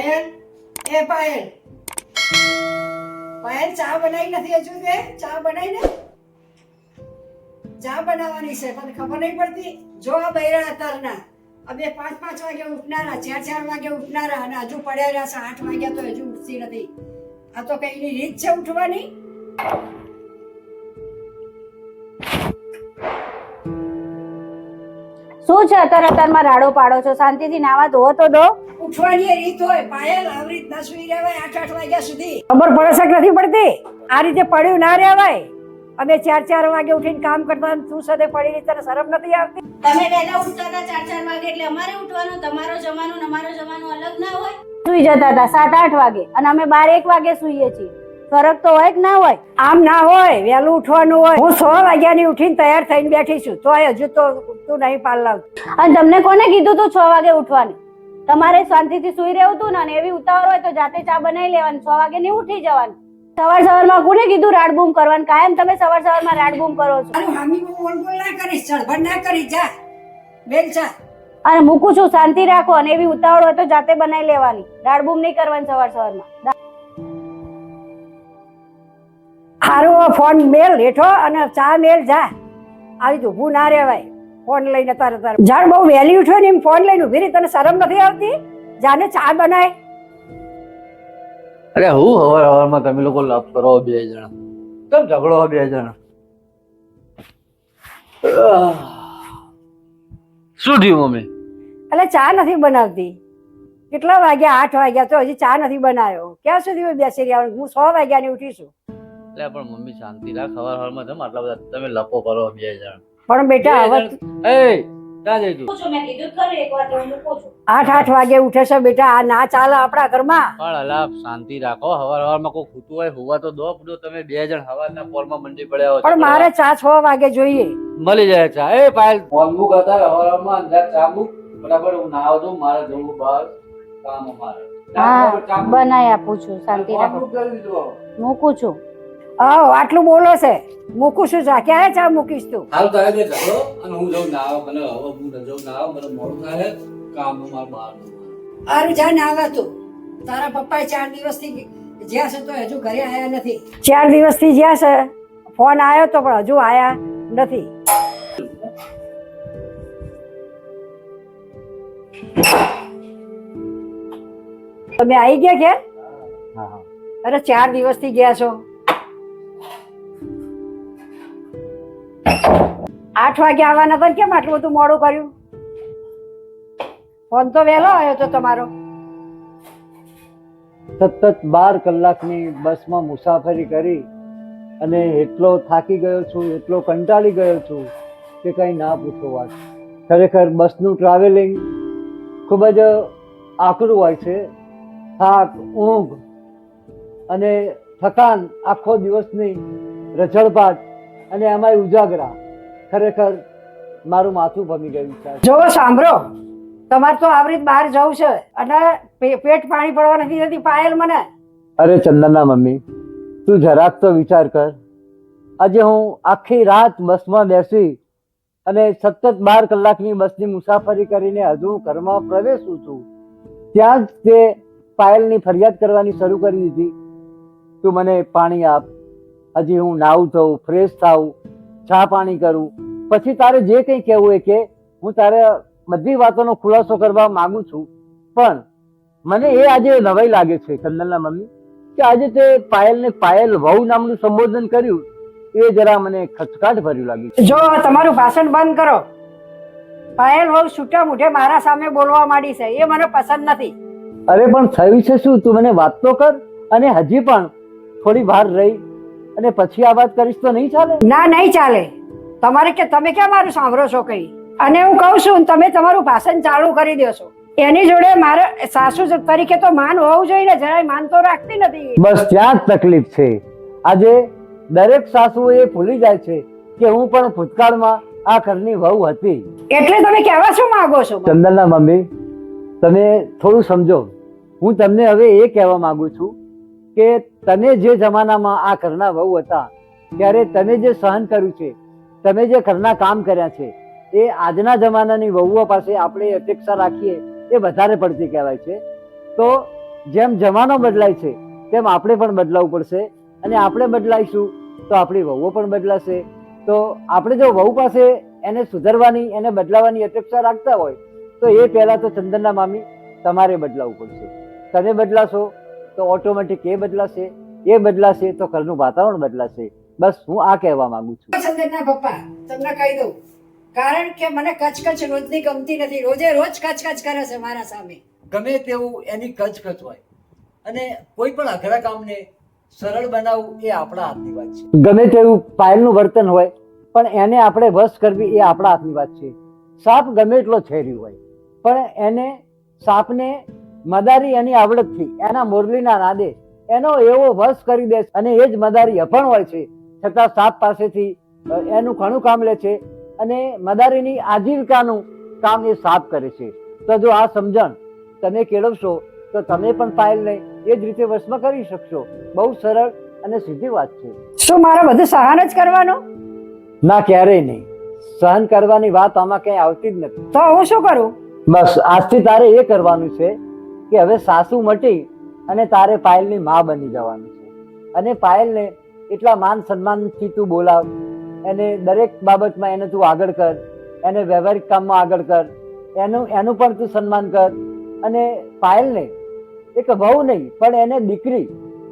પાયલ? એ પાયલ. પાયલ, ચા બનાવી નથી હજુ તે? ચા બનાવી ને ચા બનાવવાની છે તને ખબર નહીં પડતી. જો આ બૈરા અત્યારના અમે પાંચ પાંચ વાગે ઉઠનારા, ચાર ચાર વાગે ઉઠનારા અને હજુ પડ્યા રહ્યા છે, આઠ વાગ્યા તો હજુ ઉઠતી નથી. આ તો કઈની રીત છે ઉઠવાની? શું છે અત્યારે અત્યારમાં રાડો પાડો છો? શાંતિથી નાવા ધોવો તો દો ઉઠવાની રીત હોય પાયલ આવી રીતના સુઈ રહેવાય આઠ આઠ વાગ્યા સુધી. ખબર પડે છે નથી પડતી? આ રીતે પડ્યું ના રહેવાય. અમે ચાર ચાર વાગે ઉઠીને કામ કરતા તું સાથે પડી રહી તને શરમ નથી આવતી? તમે વહેલા ઉઠતા હતા ચાર ચાર વાગે એટલે અમારે ઉઠવાનું તમારો જમાનો અમારો જમાનો અલગ ના હોય. સુઈ જતા હતા સાત આઠ વાગે અને અમે બાર એક વાગે સુઈએ છીએ. ફરક તો હોય કે ના હોય? આમ ના હોય વહેલું ઉઠવાનું હોય. હું સો વાગ્યાની ઉઠીને તૈયાર થઈને બેઠી છું. તો હજુ તો તું નહીં પાલ લાવ અને તમને કોને કીધું તું છ વાગે ઉઠવાનું? તમારે શાંતિથી સુઈ રહેવું તું ને એવી ઉતાવળ હોય તો જાતે ચા બનાવી લેવાની છ વાગે નહીં ઉઠી જવાનું. સવાર સવારમાં કોને કીધું રાડબૂમ કરવાનું? કાયમ તમે સવાર સવારમાં રાડબૂમ કરો છો. ના કરીશ. ના જા. ચા. અને મૂકું છું શાંતિ રાખો અને એવી ઉતાવળ હોય તો જાતે બનાવી લેવાની. રાડબૂમ નહીં કરવાની સવાર સવારમાં. હારું ફોન મેલ હેઠો અને ચા મેલ જા. આવી તો ઊભું ના રહેવાય. ફોન લઈને તારે તારે. જાણ બહુ વહેલી ઉઠ્યો ને એમ ફોન લઈને ઊભી રહી તને શરમ નથી આવતી? જાને ચા બનાય. અરે હું હવાર હવારમાં તમે લોકો લપ કરો બે જણા. કેમ ઝઘડો બે જણા? શું થયું મમ્મી? એટલે ચા નથી બનાવતી. કેટલા વાગ્યા? આઠ વાગ્યા તો હજી ચા નથી બનાવ્યો ક્યાં સુધી બેસી રહ્યા હું સો વાગ્યાની ઉઠી છું. એટલે પણ મમ્મી શાંતિ રાખ. હવાર હવારમાં તમે આટલા બધા તમે લપો કરો બે જણ. પણ બેટા હવે એ ક્યાં જઈ તું? મેં કીધું ખરું એક વાર હું છું આઠ આઠ વાગે ઉઠે છે બેટા આ ના ચાલે આપણા ઘરમાં. પણ અલા શાંતિ રાખો હવાર હવારમાં કોઈ ખૂટું હોય હોવા તો દો પડો તમે બે જણ હવારના પોરમાં મંડી પડ્યા હોય પણ મારે ચા છ વાગે જોઈએ. મળી જાય ચા. એ પાયલ. ફોન મૂક હતા હવાર હવારમાં અંદર ચા મૂક. બરાબર હું નાવ દઉં મારે જવું બહાર કામ અમારે. હા બનાવી આપું છું શાંતિ રાખો. મૂકું છું. આવ આટલું બોલો છે. મૂકું છું ચા ક્યારે ચા મૂકીશ તું? હાલ તારે જે ઝઘડો અને હું જઉં નાવ મને હવે હું ન જઉં નાવ મને મોડું થાય કામ માર બહાર આરું જા નાવા તું. તારા પપ્પા ચાર દિવસથી જ્યાં છે તો હજુ ઘરે આયા નથી. ચાર દિવસથી જ્યાં છે? ફોન આવ્યો તો પણ હજુ આયા નથી. તમે આવી ગયા કે હા હા. અરે ચાર દિવસથી ગયા છો. આઠ વાગે આવવાના હતા કેમ આટલું બધું મોડું કર્યું? ફોન તો વહેલો આવ્યો તો તમારો. સતત બાર કલાકની બસમાં મુસાફરી કરી અને એટલો થાકી ગયો છું, એટલો કંટાળી ગયો છું કે કંઈ ના પૂછો વાત. ખરેખર બસનું ટ્રાવેલિંગ ખૂબ જ આકરું હોય છે. થાક, ઊંઘ અને થકાન આખો દિવસની રઝળપાટ અને એમાં ઉજાગરા. ખરેખર મારું માથું ભમી ગયું છે. જો સાંભળો. તમારે તો આવી રીત બહાર જવું છે અને પેટ પાણી પડવા નથી થતી પાયલ મને. અરે ચંદનના મમ્મી તું જરાક તો વિચાર કર. આજે હું આખી રાત બસમાં બેસી અને સતત બાર કલાકની બસની મુસાફરી કરીને હજુ હું ઘરમાં પ્રવેશું છું. ત્યાં જ તે પાયલની ફરિયાદ કરવાની શરૂ કરી દીધી. તું મને પાણી આપ. હજી હું નાવું થઉં ફ્રેશ થાઉં ચા પાણી કરું. પછી તારે જે કંઈ કહેવું હોય કે હું તારે બધી વાતોનો ખુલાસો કરવા માંગુ છું. પણ મને એ આજે નવાઈ લાગે છે ચંદનના મમ્મી કે આજે તે પાયલને પાયલ વહુ નામનું સંબોધન કર્યું એ જરા મને ખચકાટ ભર્યું લાગ્યું જો તમારું ભાષણ બંધ કરો. પાયલ વહુ છૂટા મૂઠે મારા સામે બોલવા માંડી છે એ મને પસંદ નથી. અરે પણ થયું છે શું? તું મને વાત તો કર. અને હજી પણ થોડી બહાર રહી. અને પછી આ વાત કરીશ તો નહીં ચાલે? ના નહીં ચાલે. તમારે કે તમે ક્યાં મારું સાંભળો છો કઈ? અને હું કહું છું તમે તમારું ભાષણ ચાલુ કરી દો છો. એની જોડે મારે સાસુ તરીકે તો માન હોવું જોઈએ ને જરાય માન તો રાખતી નથી. બસ ત્યાં જ તકલીફ છે. આજે દરેક સાસુ એ ભૂલી જાય છે કે હું પણ ભૂતકાળમાં આ ઘરની વહુ હતી. એટલે તમે કહેવા શું માંગો છો? ચંદનના મમ્મી તમે થોડું સમજો. હું તમને હવે એ કહેવા માંગુ છું કે તને જે જમાનામાં આ ઘરના વહુ હતા, ત્યારે તમે જે સહન કર્યું છે, તમે જે ઘરના કામ કર્યા છે, એ આજના જમાનાની વહુઓ પાસે આપણે અપેક્ષા રાખીએ, એ વધારે પડતી કહેવાય છે. તો જેમ જમાનો બદલાય છે, તેમ આપણે પણ બદલાવું પડશે. અને આપણે બદલાઈશું, તો આપણી વહુઓ પણ બદલાશે. તો આપણે જો વહુ પાસે એને સુધારવાની, એને બદલાવાની અપેક્ષા રાખતા હોય, તો એ પહેલાં તો ચંદનના મામી તમારે બદલાવવું પડશે. તમે બદલાશો તો ઓટોમેટિક એ બદલાશે એ બદલાશે તો ઘરનું વાતાવરણ બદલાશે. બસ હું આ કહેવા માંગુ છું. ચંદનના પપ્પા તમને કહી દઉં કારણ કે મને કચકચ રોજની ગમતી નથી. રોજે રોજ કચકચ કરે છે મારા સામે. ગમે તેવું એની કચકચ હોય. અને કોઈ પણ અઘરા કામને સરળ બનાવવું એ આપણા હાથની વાત છે. ગમે તેવું પાયલનું વર્તન હોય પણ એને આપણે વશ કરવી એ આપણા હાથની વાત છે. સાપ ગમે એટલો છેરી હોય પણ એને સાપને મદારી એની આવડતથી એના મુરલીના નાદે એનો એવો વશ કરી દે છે અને એ જ મદારી અભણ હોય છે. છતાં સાપ પાસેથી એનું ઘણું કામ લે છે અને મદારીની આજીવિકાનું કામ એ સાપ કરે છે. તો જો આ સમજણ તમે કેળવશો તો તમે પણ પાયલને એ જ રીતે વશમાં કરી શકશો. બહુ સરળ અને સીધી વાત છે. શું મારે બધું સહન જ કરવાનું? ના ક્યારેય નહીં. સહન કરવાની વાત આમાં ક્યાંય આવતી જ નથી. તો હું શું કરું? બસ આજથી તારે એ કરવાનું છે કે હવે સાસુ મટી અને તારે પાયલની મા બની જવાનું છે. અને પાયલને એટલા માન સન્માનથી તું બોલાવ. એને દરેક બાબતમાં એને તું આગળ કર. એને વ્યવહારિક કામમાં આગળ કર. એનું એનું પણ તું સન્માન કર. અને પાયલને એક વહુ નહીં, પણ એને દીકરી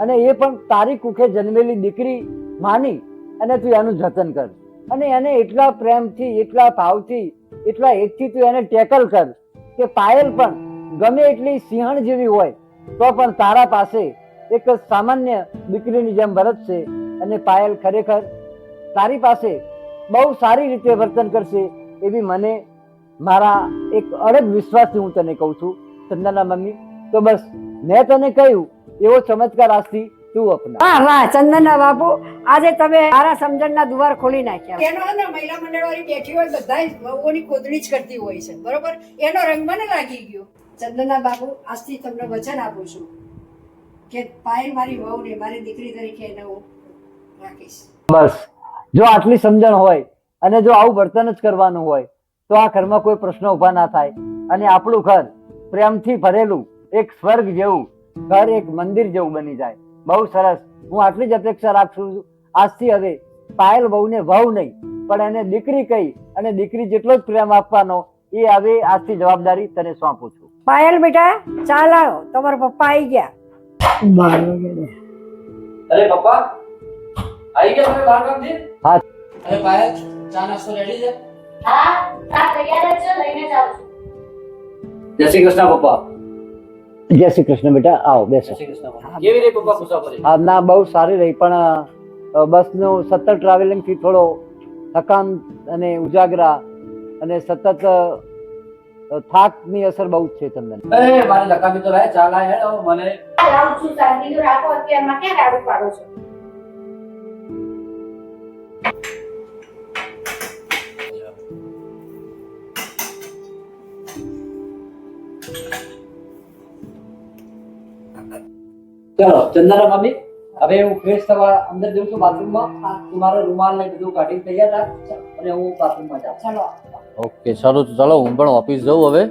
અને એ પણ તારી કુખે જન્મેલી દીકરી માની અને તું એનું જતન કર. અને એને એટલા પ્રેમથી, એટલા ભાવથી, એટલા એકથી તું એને ટેકલ કર કે પાયલ પણ ગમે એટલી સિંહણ જેવી હોય તો પણ તારા પાસે એક સામાન્ય દીકરીની જેમ વર્તશે અને પાયલ ખરેખર તારી પાસે બહુ સારી રીતે વર્તન કરશે એવી મને મારા એક અડગ વિશ્વાસથી હું તને કહું છું. ચંદના મમ્મી તો બસ મેં તને કહ્યું એવો ચમત્કાર આજથી તું અપના વાહ વાહ ચંદનના બાપુ આજે તમે મારા સમજણના દુવાર ખોલી નાખ્યા. એનો ને મહિલા મંડળ વાળી બેઠી હોય બધા વહુઓની ખોદણી જ કરતી હોય છે બરોબર? એનો રંગ મને લાગી ગયો. ચંદનના બાબુ આજથી તમને વચન આપું છું કે પાયલ મારી વહુને, મારી દીકરી તરીકે એને હું રાખીશ. બસ. જો આટલી સમજણ હોય અને જો આવું વર્તન જ કરવાનું હોય, તો આ ઘરમાં કોઈ પ્રશ્ન ઊભા ના થાય. અને આપણું ઘર પ્રેમથી ભરેલું, એક સ્વર્ગ જેવું, ઘર એક મંદિર જેવું બની જાય. બહુ સરસ. હું આટલી જ અપેક્ષા રાખું છું. આજથી હવે પાયલ વહુને વહુ નહીં, પણ એને દીકરી કહી અને દીકરી જેટલો જ પ્રેમ આપવાનો, એ હવે આજથી જવાબદારી તને સોંપું છું. પાયલ બેટા ચાલ આવો તમારા પપ્પા આવી ગયા. અરે પપ્પા આવી ગયા તમે બહાર કામથી? હા. અરે પાયલ ચા નાસ્તો રેડી છે? હા આ તૈયાર છે લઈને જાઉં છું. જય શ્રી કૃષ્ણ પપ્પા. જય શ્રી કૃષ્ણ બેટા આવો બેસો. શ્રી કૃષ્ણ કેવી રહી પપ્પા મુસાફરી હા ના બહુ સારી રહી પણ બસનું સતત ટ્રાવેલિંગથી થોડો થકાન અને ઉજાગરા અને સતત થાકની અસર બહુ છે તમને. અરે મારી લકામી તો લાય ચા લાય હેડ મને. લાવું છું શાંતિથી રાખો અત્યારમાં ક્યાં રાડું પાડો છો? ચાલો ચંદના મમ્મી હવે હું ફ્રેશ થવા અંદર જઉં છું બાથરૂમમાં તમારો મારો રૂમાલ ને બધું કાઢીને તૈયાર રાખ. અને હું બાથરૂમમાં જાઉં. ચલો. ઓકે સારું તો ચાલો હું પણ ઓફિસ જઉં હવે.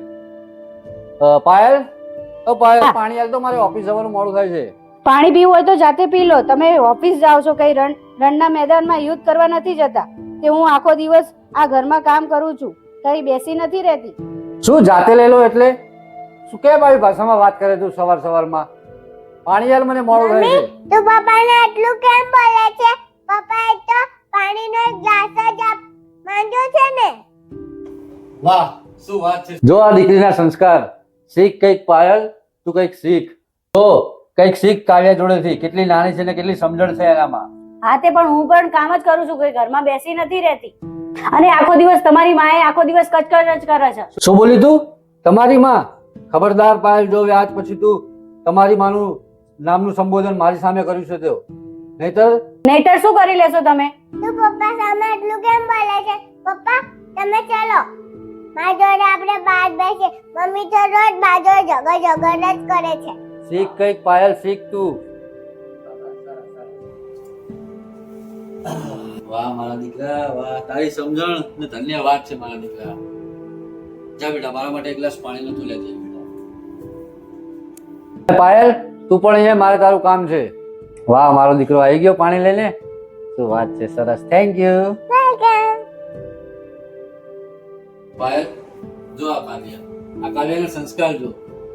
પાયલ? ઓ પાયલ પાણી આલ તો મારે ઓફિસ જવાનું મોડું થાય છે. પાણી પીવું હોય તો જાતે પી લો. તમે ઓફિસ જાઓ છો કઈ રણ રણના મેદાનમાં યુદ્ધ કરવા નથી જતા. કે હું આખો દિવસ આ ઘરમાં કામ કરું છું. કઈ બેસી નથી રહેતી. શું જાતે લઈ લો એટલે? શું કે ભાઈ ભાષામાં વાત કરે તું સવાર સવારમાં? પાણી આલ મને મોડું થાય છે. તું પપ્પાને આટલું કેમ બોલે છે? પપ્પાએ તો પાણીનો ગ્લાસ જ આપ માંગ્યો છે ને? વાહ શું વાત છે? જો આ દીકરીના સંસ્કાર શીખ કંઈક પાયલ તું કંઈક શીખ. તો કંઈક શીખ કાવ્ય જોડેથી કેટલી નાની છે ને કેટલી સમજણ છે એનામાં. હા તે પણ હું પણ કામ જ કરું છું કોઈ ઘરમાં બેસી નથી રહેતી. અને આખો દિવસ તમારી માએ આખો દિવસ કચકચ જ કરે છે. શું બોલી તું? તમારી માં? ખબરદાર પાયલ જો આજ પછી તું તમારી માનું નામનું સંબોધન મારી સામે કર્યું છે તો નહીતર? નહીતર શું કરી લેશો તમે? તું પપ્પા સામે એટલું કેમ બોલે છે? પપ્પા તમે ચાલો. મારા જોડે આપણે બહાર બેસે મમ્મી તો રોજ બાજો જગર જગર જ કરે છે. શીખ કંઈક પાયલ શીખ તું. વાહ મારા દીકરા વાહ. તારી સમજણ ને ધન્યવાદ છે મારા દીકરા. જા બેટા મારા માટે એક ગ્લાસ પાણી તું લેતી. આવ બેટા પાયલ તું પણ અહીંયા મારે તારું કામ છે. વાહ મારો દીકરો આવી ગયો પાણી લઈને. શું વાત છે સરસ. થેન્ક યુ પાયલ, જો આ કાવ્ય આ કાવ્યના સંસ્કાર જો.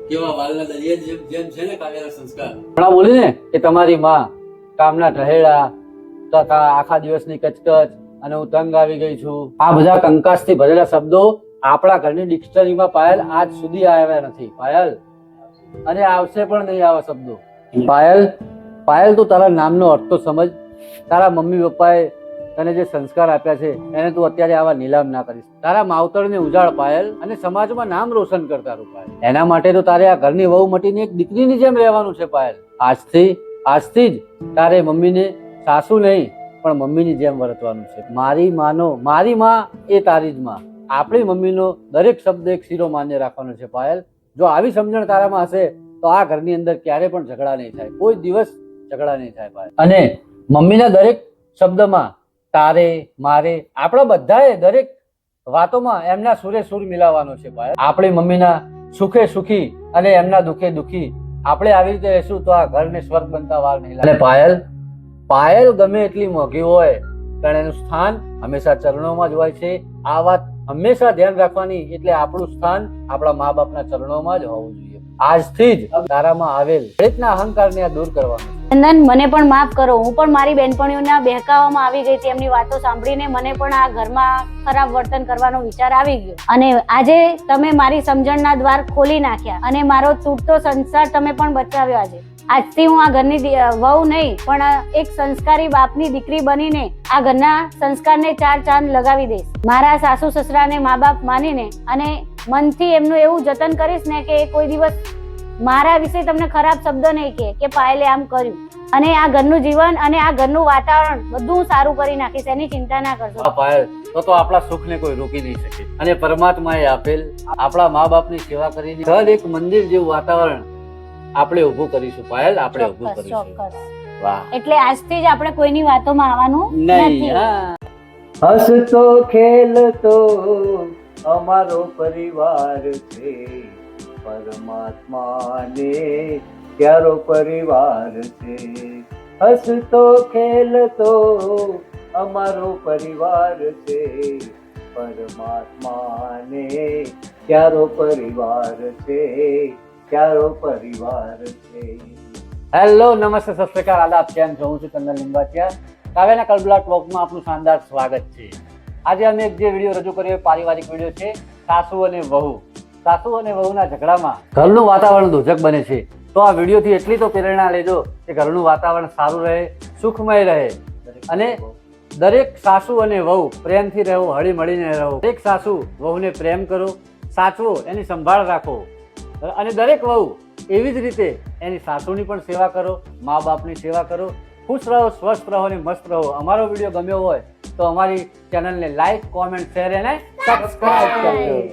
કેવા વાલના દરિયા જેમ જેમ છે ને કાવ્યના સંસ્કાર. હમણાં બોલી ને કે તમારી માં કામના ઢહેડા તથા આખા દિવસની કચકચ અને હું તંગ આવી ગઈ છું. આ બધા કંકાસથી ભરેલા શબ્દો આપણા ઘરની ડિક્શનરીમાં પાયલ આજ સુધી આવ્યા નથી. પાયલ અને આવશે પણ નહીં આવા શબ્દો. પાયલ પાયલ, તું તારા નામનો અર્થ તો સમજ. તારા મમ્મી પપ્પાએ તને જે સંસ્કાર આપ્યા છે, એને તું અત્યારે આવા નીલામ ના કરીશ. તારા માવતરને ઉજાળ પાયલ અને સમાજમાં નામ રોશન કરતા રૂપાયલ એના માટે તો તારે આ ઘરની વહુ મટીને એક દીકરીની જેમ રહેવાનું છે પાયલ. આજથી આજથી જ તારે મમ્મીને સાસુ નહીં, પણ મમ્મીની જેમ વર્તવાનું છે. મારી માનો, મારી માં એ તારી જ માં. આપણી મમ્મીનો દરેક શબ્દ એક શીરો માન્ય રાખવાનો છે પાયલ. જો આવી સમજણ તારામાં હશે, તો આ ઘરની અંદર ક્યારે પણ ઝઘડા નહીં થાય. કોઈ દિવસ ઝઘડા નહીં થાય પાયલ. અને મમ્મીના દરેક શબ્દમાં તારે, મારે, આપણા બધાએ દરેક વાતોમાં એમના સુરે સુર મિલાવવાનો છે ભાઈ. આપણી મમ્મીના સુખે સુખી અને એમના દુખે દુખી. આપણે આવી રીતે રહેશું તો આ ઘરને સ્વર્ગ બનતા વાર નહીં અને પાયલ પાયલ ગમે એટલી મોંઘી હોય, પણ એનું સ્થાન હંમેશા ચરણોમાં જ હોય છે. આ વાત હંમેશા ધ્યાન રાખવાની, એટલે આપણું સ્થાન આપણા મા બાપના ચરણોમાં જ હોવું જોઈએ. આજથી જ તારામાં આવેલ દરેકના અહંકારને આ દૂર કરવાનો ચંદન મને પણ માફ કરો. હું પણ મારી બહેનપણીઓના બહેકાવામાં આવી ગઈ હતી. એમની વાતો સાંભળીને મને પણ આ ઘરમાં ખરાબ વર્તન કરવાનો વિચાર આવી ગયો. અને આજે તમે મારી સમજણના દ્વાર ખોલી નાખ્યા અને મારો તૂટતો સંસાર તમે પણ બચાવ્યો આજે. આજથી હું આ ઘરની વહુ નહીં, પણ એક સંસ્કારી બાપની દીકરી બનીને આ ઘરના સંસ્કારને ચાર ચાંદ લગાવી દઈશ. મારા સાસુ સસરાને મા બાપ માનીને અને મનથી એમનું એવું જતન કરીશ ને કે કોઈ દિવસ મારા વિશે તમને ખરાબ શબ્દ નહીં કહે, કે પાયલે આમ કર્યું. અને આ ઘરનું જીવન અને આ ઘરનું વાતાવરણ બધું સારું કરી નાખીશ, એની ચિંતા ના કરશો. પાયલ, તો તો આપણા સુખને કોઈ રોકી નહીં શકે. અને પરમાત્માએ આપેલ આપણા મા બાપની સેવા કરીને એક મંદિર જેવું વાતાવરણ આપણે ઊભું કરીશું. પાયલ આપણે ઊભું કરીશું. વાહ. એટલે આજથી જ આપણે કોઈની વાતોમાં આવવાનું નહીં નથી. હસતો ખેલતો અમારો પરિવાર છે. પરમાત્માને પ્યારો પરિવાર છે. હસતો ખેલતો અમારો પરિવાર છે. પરમાત્માને પ્યારો પરિવાર છે. પ્યારો પરિવાર છે. હેલો નમસ્તે અકાલ. આદાબ કેમ છો? હું છું ચંદન લિંબાચિયા. કાવ્યના કલબલા ટોકમાં આપનું શાનદાર સ્વાગત છે. આજે અમે જે વીડિયો રજૂ કર્યો એ પારિવારિક વીડિયો છે સાસુ અને વહુ. સાસુ અને વહુના ઝઘડામાં ઘરનું વાતાવરણ દોજક બને છે. તો આ વિડીયોથી એટલી તો પ્રેરણા લેજો કે ઘરનું વાતાવરણ સારું રહે સુખમય રહે. અને દરેક સાસુ અને વહુ પ્રેમથી રહો હળી મળીને રહો. દરેક સાસુ વહુને પ્રેમ કરો સાચવો એની સંભાળ રાખો. અને દરેક વહુ એવી જ રીતે એની સાસુની પણ સેવા કરો મા બાપની સેવા કરો. ખુશ રહો સ્વસ્થ રહો અને મસ્ત રહો. અમારો વીડિયો ગમ્યો હોય તો અમારી ચેનલને લાઈક કોમેન્ટ શેર અને સબસ્ક્રાઈબ કરજો.